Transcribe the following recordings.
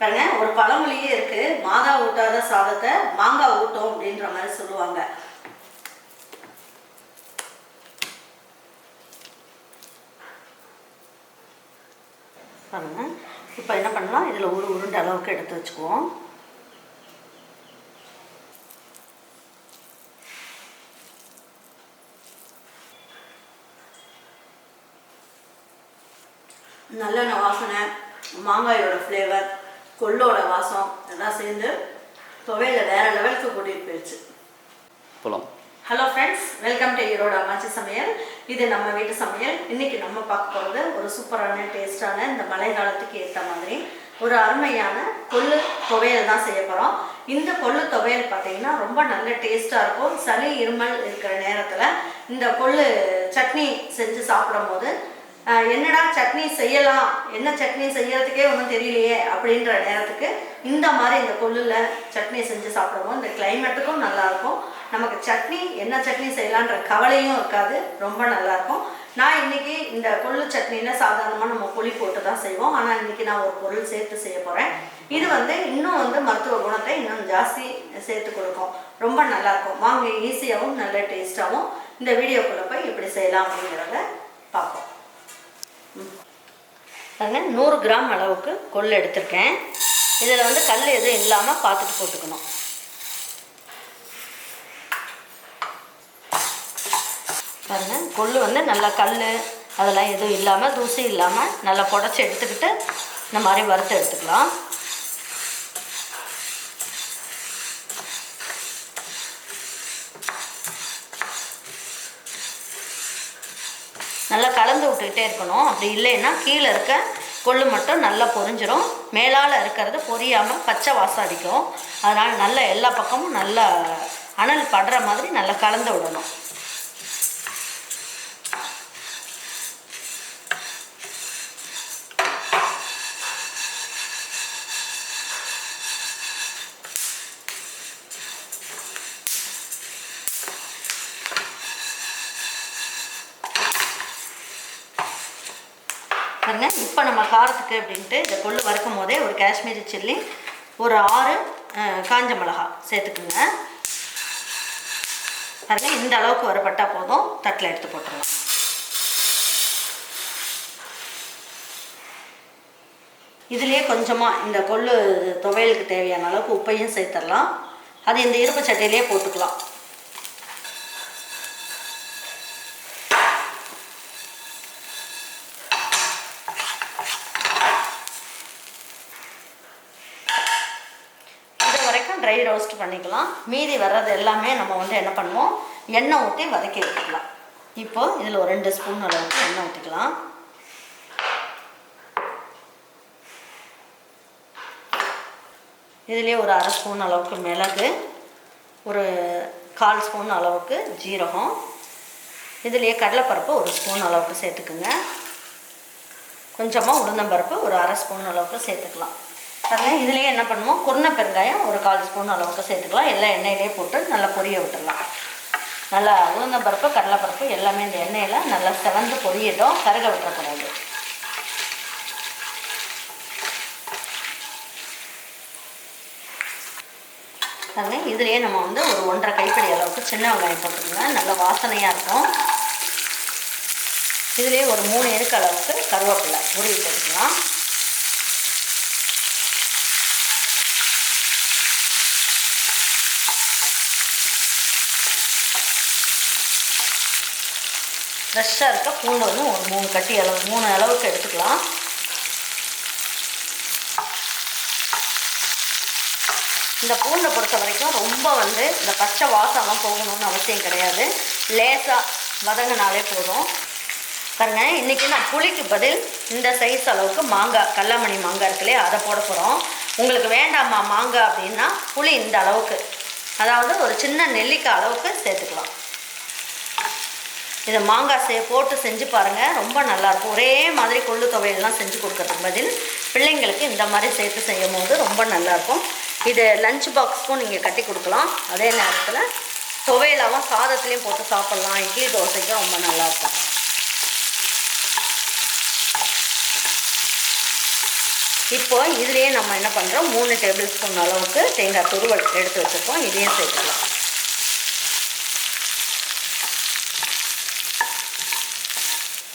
பாருங்க ஒரு பழமொழியே இருக்கு. மாதா ஊட்டாத சாதத்தை மாங்காய் ஊட்டும் அப்படின்ற மாதிரி சொல்லுவாங்க. பாருங்க இப்போ என்ன பண்ணலாம்? இதில் ஒரு உருண்டை அளவுக்கு எடுத்து வச்சுக்குவோம். நல்லெண்ணெய் வாசனை மாங்காயோட ஃப்ளேவர் கொள்ளோட வாசம் எல்லாம் சேர்ந்து துவையில வேற லெவலுக்கு கூட்டிகிட்டு போயிடுச்சு போகலாம் hello friends welcome to Erode அம்மாச்சி சமையல் இது நம்ம வீட்டு சமையல். இன்னைக்கு நம்ம பார்க்க போகிறது ஒரு சூப்பரான டேஸ்டான இந்த மழை காலத்துக்கு ஏற்ற மாதிரி ஒரு அருமையான கொள்ளு துவையல் தான் செய்ய போகிறோம் இந்த கொள்ளு துவையல் பார்த்தீங்கன்னா ரொம்ப நல்ல டேஸ்ட்டாக இருக்கும். சளி இருமல் இருக்கிற நேரத்தில் இந்த கொள்ளு சட்னி செஞ்சு சாப்பிடும்போது ஆஹ் என்னடா சட்னி செய்யலாம்? என்ன சட்னி செய்யறதுக்கே ஒன்றும் தெரியலையே அப்படின்ற நேரத்துக்கு இந்த மாதிரி இந்த கொள்ளுல சட்னி செஞ்சு சாப்பிடுவோம் இந்த கிளைமேட்டுக்கும் நல்லாயிருக்கும். நமக்கு சட்னி என்ன சட்னி செய்யலான்ற கவலையும் இருக்காது. ரொம்ப நல்லா இருக்கும் நான் இன்னைக்கு இந்த கொள்ளு சட்னியில் சாதாரணமாக நம்ம புளி போட்டு தான் செய்வோம். ஆனால் இன்றைக்கி நான் ஒரு பொருள் சேர்த்து செய்ய போகிறேன் இது வந்து இன்னும் வந்து மருத்துவ குணத்தை இன்னும் ஜாஸ்தி சேர்த்து கொடுக்கும். ரொம்ப நல்லாயிருக்கும். வாங்க ஈஸியாகவும் நல்ல டேஸ்ட்டாகவும் இந்த வீடியோக்குள்ளே போய் எப்படி செய்யலாம் அப்படிங்கிறத பார்ப்போம். பாருங்க நூறு கிராம் அளவுக்கு கொள்ளு எடுத்திருக்கேன். இதில் வந்து கல் எதுவும் இல்லாமல் பார்த்துட்டு போட்டுக்கணும். பாருங்க கொள்ளு வந்து நல்லா கல் அதெல்லாம் எதுவும் இல்லாமல் தூசி இல்லாமல் நல்லா புடச்சி எடுத்துக்கிட்டு இந்த மாதிரி வறுத்து எடுத்துக்கலாம். நல்லா கலந்து விட்டுக்கிட்டே இருக்கணும். அப்படி இல்லைன்னா கீழே இருக்க கொள்ளு மட்டும் நல்லா பொரிஞ்சிடும் மேலால் இருக்கிறது பொரியாமல் பச்சை வாசம் அடிக்கும். அதனால் நல்லா எல்லா பக்கமும் நல்லா அனல் படுற மாதிரி நல்லா கலந்து விடணும். பாருங்க. இப்போ நம்ம காரத்துக்கு அப்படின்ட்டு இந்த கொள்ளு வறுக்கும் போதே ஒரு காஷ்மீரி சில்லி ஒரு ஆறு காஞ்ச மிளகா சேர்த்துக்குங்க. பாருங்க இந்த அளவுக்கு வரப்பட்டா போதும். தட்டில் எடுத்து போட்டுடலாம். இதுலேயே கொஞ்சமாக இந்த கொள்ளு துவையலுக்கு தேவையான அளவுக்கு உப்பையும் சேர்த்துடலாம். அது இந்த இருப்பு சட்டையிலேயே போட்டுக்கலாம் இது வரைக்கும் ட்ரை ரோஸ்ட் பண்ணிக்கலாம். மீதி வர்றது எல்லாமே நம்ம வந்து என்ன பண்ணுவோம்? எண்ணெய் ஊற்றி வதக்கி வச்சுக்கலாம் இப்போ இதில் ஒரு ரெண்டு ஸ்பூன் அளவுக்கு எண்ணெய் ஊற்றிக்கலாம் இதுலேயே ஒரு அரை ஸ்பூன் அளவுக்கு மிளகு ஒரு கால் ஸ்பூன் அளவுக்கு ஜீரகம். இதுலேயே கடலைப்பருப்பு ஒரு ஸ்பூன் அளவுக்கு சேர்த்துக்குங்க. கொஞ்சமாக உளுந்தம்பருப்பு ஒரு அரை ஸ்பூன் அளவுக்கு சேர்த்துக்கலாம். பாருங்க இதுலேயே என்ன பண்ணுவோம்? குருணை பெருங்காயம் ஒரு கால் ஸ்பூன் அளவுக்கு சேர்த்துக்கலாம். எல்லாம் எண்ணெயிலே போட்டு நல்லா பொரிய விட்டுடலாம். நல்லா உளுந்தம்பருப்பு கடலைப்பருப்பு எல்லாமே இந்த எண்ணெயில் நல்லா செவந்து பொரியட்டும். கருக விட்டுறக்கூடாது. பாருங்க இதுலேயே நம்ம வந்து ஒரு ஒன்றரை கைப்பிடி அளவுக்கு சின்ன வெங்காயம் போட்டுக்கோங்க. நல்ல வாசனையாக இருக்கும். இதுலேயே ஒரு மூணு இருக்கு அளவுக்கு கருவேப்பிலை உருவி போட்டுக்கலாம். ஃப்ரெஷ்ஷாக இருக்க பூண்டு வந்து ஒரு மூணு கட்டி அளவு மூணு அளவுக்கு எடுத்துக்கலாம். இந்த பூண்டை பொறுத்த வரைக்கும் ரொம்ப வந்து இந்த பச்சை வாசம்லாம் போகணும்னு அவசியம் கிடையாது. லேசாக வதங்கினாலே போதும். பாருங்கள் இன்றைக்கி நான் புளிக்கு பதில் இந்த சைஸ் அளவுக்கு மாங்காய் கல்லாமணி மாங்காய் இருக்குல்லையா அதை போட போகிறோம் உங்களுக்கு வேண்டாமா மாங்காய் அப்படின்னா புளி இந்த அளவுக்கு. அதாவது ஒரு சின்ன நெல்லிக்காய் அளவுக்கு சேர்த்துக்கலாம். இதை மாங்காய் சே போட்டு செஞ்சு பாருங்கள் ரொம்ப நல்லாயிருக்கும். ஒரே மாதிரி கொள்ளு துவையல்லாம் செஞ்சு கொடுக்கறதுக்கு பதில் பிள்ளைங்களுக்கு இந்த மாதிரி சேர்த்து செய்யும் போது ரொம்ப நல்லாயிருக்கும். இது லஞ்ச் பாக்ஸ்க்கும் நீங்கள் கட்டி கொடுக்கலாம். அதே நேரத்தில் துவையலாகவும் சாதத்துலேயும் போட்டு சாப்பிட்லாம். இட்லி தோசைக்கும் ரொம்ப நல்லாயிருக்கும். இப்போ இதுலேயே நம்ம என்ன பண்ணுறோம் மூணு டேபிள் ஸ்பூன் அளவுக்கு தேங்காய் துருவல் எடுத்து வச்சுருக்கோம். இதையும் சேர்த்துக்கலாம்.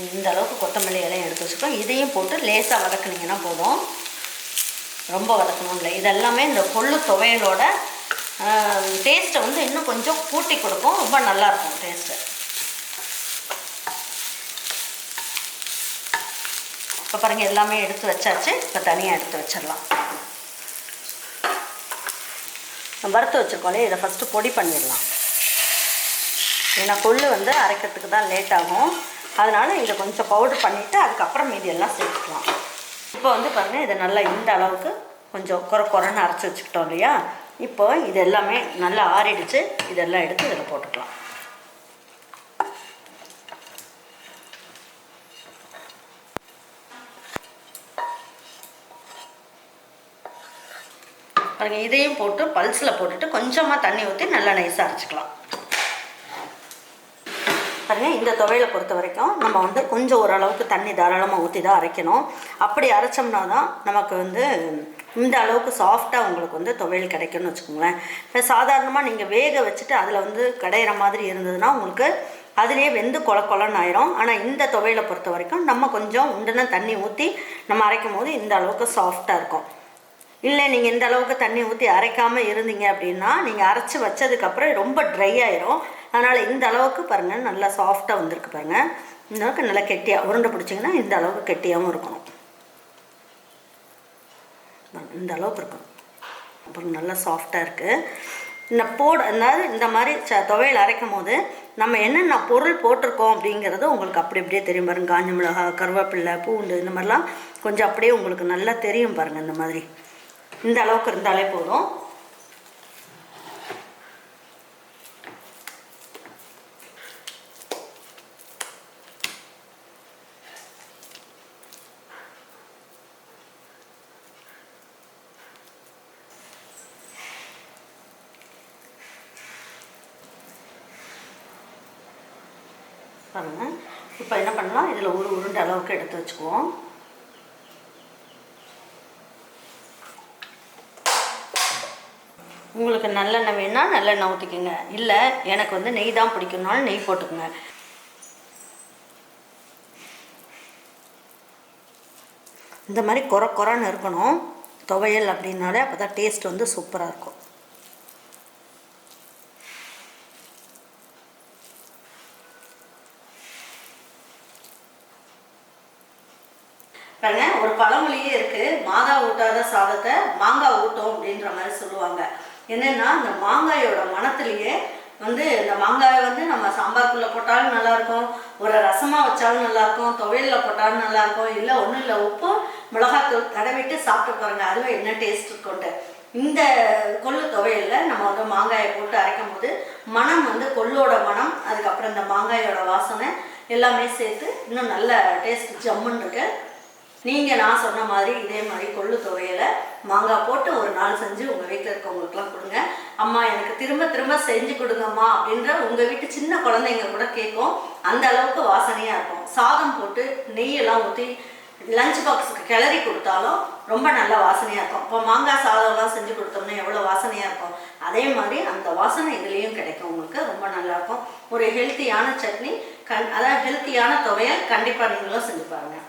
இந்த அளவுக்கு கொத்தமல்லி இலையும் எடுத்து வச்சுக்கோம் இதையும் போட்டு லேசாக வதக்குனிங்கன்னா போதும். ரொம்ப வதக்கணும் இல்லை. இதெல்லாமே இந்த கொள்ளு துவையலோட டேஸ்ட்டை வந்து இன்னும் கொஞ்சம் கூட்டி கொடுக்கும். ரொம்ப நல்லாயிருக்கும் டேஸ்ட்டு இப்போ பாருங்கள் எல்லாமே எடுத்து வச்சாச்சு. இப்போ தனியாக எடுத்து வச்சிடலாம். வறுத்து வச்சுருக்கோம் இதை ஃபஸ்ட்டு பொடி பண்ணிடலாம். ஏன்னா கொள்ளு வந்து அரைக்கிறதுக்கு தான் லேட் ஆகும். அதனால் இதை கொஞ்சம் பவுடர் பண்ணிவிட்டு அதுக்கப்புறம் மீதி எல்லாம் சேர்த்துக்கலாம். இப்போ வந்து பாருங்கள் இதை நல்லா இந்த அளவுக்கு கொஞ்சம் குறை குறைன்னு அரைச்சி வச்சுக்கிட்டோம் இல்லையா? இப்போ இது எல்லாமே நல்லா ஆறிடுச்சு. இதெல்லாம் எடுத்து இதில் போட்டுக்கலாம். பாருங்கள் இதையும் போட்டு பல்ஸில் போட்டுட்டு கொஞ்சமாக தண்ணி ஊற்றி நல்லா நைஸாக அரைச்சிக்கலாம் பாருங்கள் இந்த துவையலை பொறுத்த வரைக்கும் நம்ம வந்து கொஞ்சம் ஓரளவுக்கு தண்ணி தாராளமாக ஊற்றி தான் அரைக்கணும். அப்படி அரைச்சோம்னா தான் நமக்கு வந்து இந்த அளவுக்கு சாஃப்டாக உங்களுக்கு வந்து துவையல் கிடைக்கும்னு வச்சுக்கோங்களேன். இப்போ சாதாரணமாக நீங்கள் வேக வச்சுட்டு அதில் வந்து கடையிற மாதிரி இருந்ததுன்னா உங்களுக்கு அதுலேயே வெந்து கொல கொலன்னு ஆயிரும். ஆனால் இந்த துவையலை பொறுத்த வரைக்கும் நம்ம கொஞ்சம் உண்டுன தண்ணி ஊற்றி நம்ம அரைக்கும் போது இந்த அளவுக்கு சாஃப்டாக இருக்கும். இல்லை நீங்கள் இந்த அளவுக்கு தண்ணி ஊற்றி அரைக்காமல் இருந்தீங்க அப்படின்னா நீங்கள் அரைச்சி வச்சதுக்கப்புறம் ரொம்ப ட்ரை ஆயிரும். அதனால் இந்த அளவுக்கு பாருங்கள் நல்லா சாஃப்டாக வந்திருக்கு பாருங்கள் இந்த அளவுக்கு நல்லா கெட்டியாக உருண்டை பிடிச்சிங்கன்னா இந்த அளவுக்கு கெட்டியாகவும் இருக்கணும். இந்த அளவுக்கு இருக்கணும். அப்புறம் நல்லா சாஃப்டாக இருக்குது இந்த போட அதாவது இந்த மாதிரி ச துவையல் அரைக்கும் போது நம்ம என்னென்ன பொருள் போட்டிருக்கோம் அப்படிங்கிறது உங்களுக்கு அப்படி அப்படியே தெரியும் பாருங்க. காஞ்ச மிளகா கருவேப்பில்லை பூண்டு இந்த மாதிரிலாம் கொஞ்சம் அப்படியே உங்களுக்கு நல்லா தெரியும் பாருங்கள் இந்த மாதிரி. இந்த அளவுக்கு இருந்தாலே போதும். பாருங்கள் இப்போ என்ன பண்ணலாம்? இதில் ஒரு உருண்டை அளவுக்கு எடுத்து வச்சுக்குவோம். உங்களுக்கு நல்லெண்ணெய் வேணால் நல்லெண்ணெய் ஊற்றிக்கோங்க இல்லை எனக்கு வந்து நெய் தான் பிடிக்கணும்னாலும் நெய் போட்டுக்கோங்க. இந்த மாதிரி குறை குறைன்னு இருக்கணும். துவையல் அப்படின்னாலே அப்போ தான் டேஸ்ட் வந்து சூப்பராக இருக்கும். பாருங்க ஒரு பழமொழியே இருக்கு. மாதா ஊட்டாத சாதத்தை மாங்காய் ஊட்டும் அப்படின்ற மாதிரி சொல்லுவாங்க. என்னன்னா இந்த மாங்காயோட மனத்திலேயே வந்து இந்த மாங்காயை வந்து நம்ம சாம்பாருக்குள்ள போட்டாலும் நல்லா இருக்கும் ஒரு ரசமா வச்சாலும் நல்லா இருக்கும் போட்டாலும் நல்லா இருக்கும் இல்லை ஒன்றும் இல்லை உப்பு மிளகாத்தூள் தடவிட்டு சாப்பிட்டு பாருங்க. அதுவே என்ன டேஸ்ட் இருக்கும்ட்டு இந்த கொள்ளு துவையல்ல நம்ம வந்து மாங்காயை போட்டு அரைக்கும் போது மனம் வந்து கொள்ளோட மனம் அதுக்கப்புறம் இந்த மாங்காயோட வாசனை எல்லாமே சேர்த்து இன்னும் நல்ல டேஸ்ட் ஜம்முன்னு இருக்கு. நீங்கள் நான் சொன்ன மாதிரி இதே மாதிரி கொள்ளு துவையலை மாங்காய் போட்டு ஒரு நாள் செஞ்சு உங்கள் வீட்டில் இருக்கவங்களுக்குலாம் கொடுங்க. அம்மா எனக்கு திரும்ப திரும்ப செஞ்சு கொடுங்கம்மா அப்படின்ற உங்கள் வீட்டு சின்ன குழந்தைங்க கூட கேட்கும். அந்த அளவுக்கு வாசனையாக இருக்கும். சாதம் போட்டு நெய்யெல்லாம் ஊற்றி லஞ்ச் பாக்ஸுக்கு கிளறி கொடுத்தாலும் ரொம்ப நல்ல வாசனையாக இருக்கும். இப்போ மாங்காய் சாதம்லாம் செஞ்சு கொடுத்தோம்னா எவ்வளோ வாசனையாக இருக்கும்? அதே மாதிரி அந்த வாசனை இதுலேயும் கிடைக்கும். உங்களுக்கு ரொம்ப நல்லாயிருக்கும் ஒரு ஹெல்த்தியான சட்னி கண் அதாவது ஹெல்த்தியான துவையை கண்டிப்பாக நீங்களும் செஞ்சு பாருங்கள்